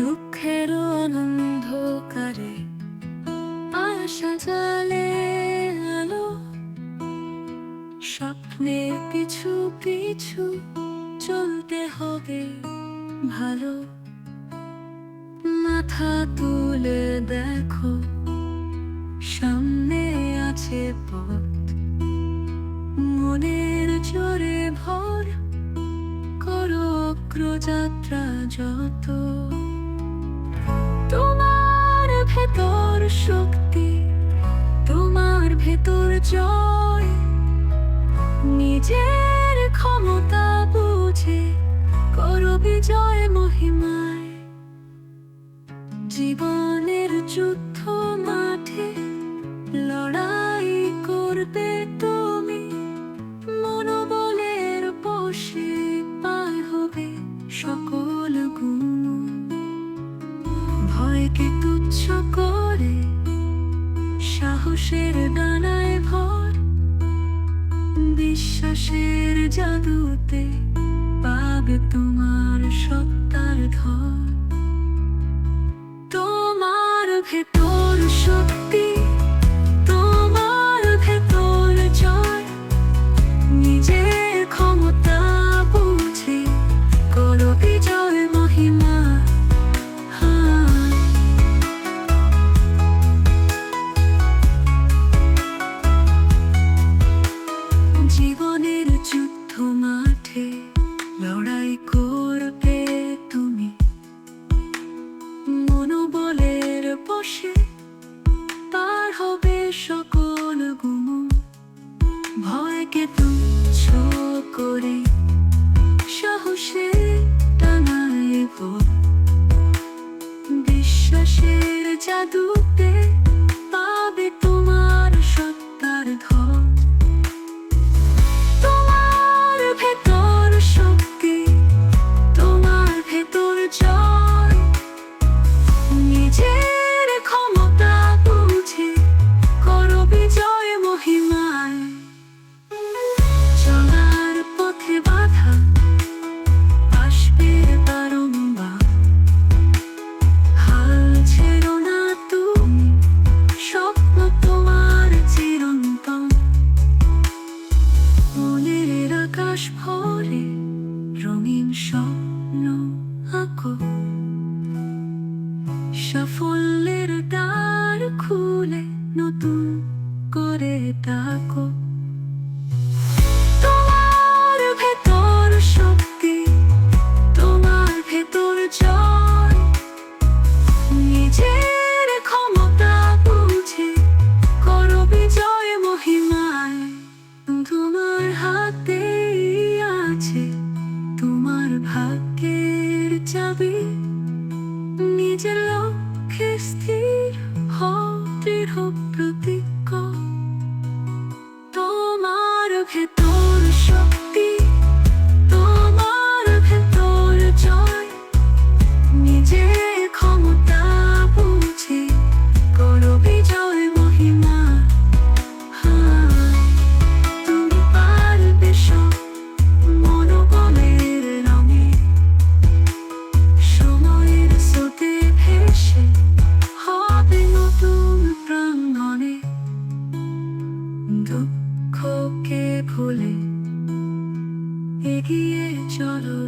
দুঃখের অনন্ধকারে আশা জালে আলো। স্বপ্নের পিছু পিছু চলতে হবে ভালো। মাথা তুলে দেখো, সামনে আছে পথ। মনের জোরে ভর, করো অগ্রযাত্রা যত। ভেতর শক্তি, তোমার ভেতর জয়। নিজের ক্ষমতা বুঝে করো বিজয় মহিমায়। জীবনের যুদ্ধ মাঠে লড়াই করবে তুমি, মনোবলের বসে পায় হবে সকল সাহসের ডানায় ভর বিশ্বাসের জাদুতে পাবে তোমার সত্তার ধর। তোমার ভেতর শক্তি সকল গুম ভয়কে তুচ্ছ করে করে ডাকো তোমার ভেতর শক্তি, তোমার ভেতর জয়। নিজের ক্ষমতা বুঝে করো বিজয় মহিমায়। তোমার হাতে আছে তোমার ভাগ্যের চাবি। নিজের লক্ষ্যে দুঃখকে ভুলে এগিয়ে চলো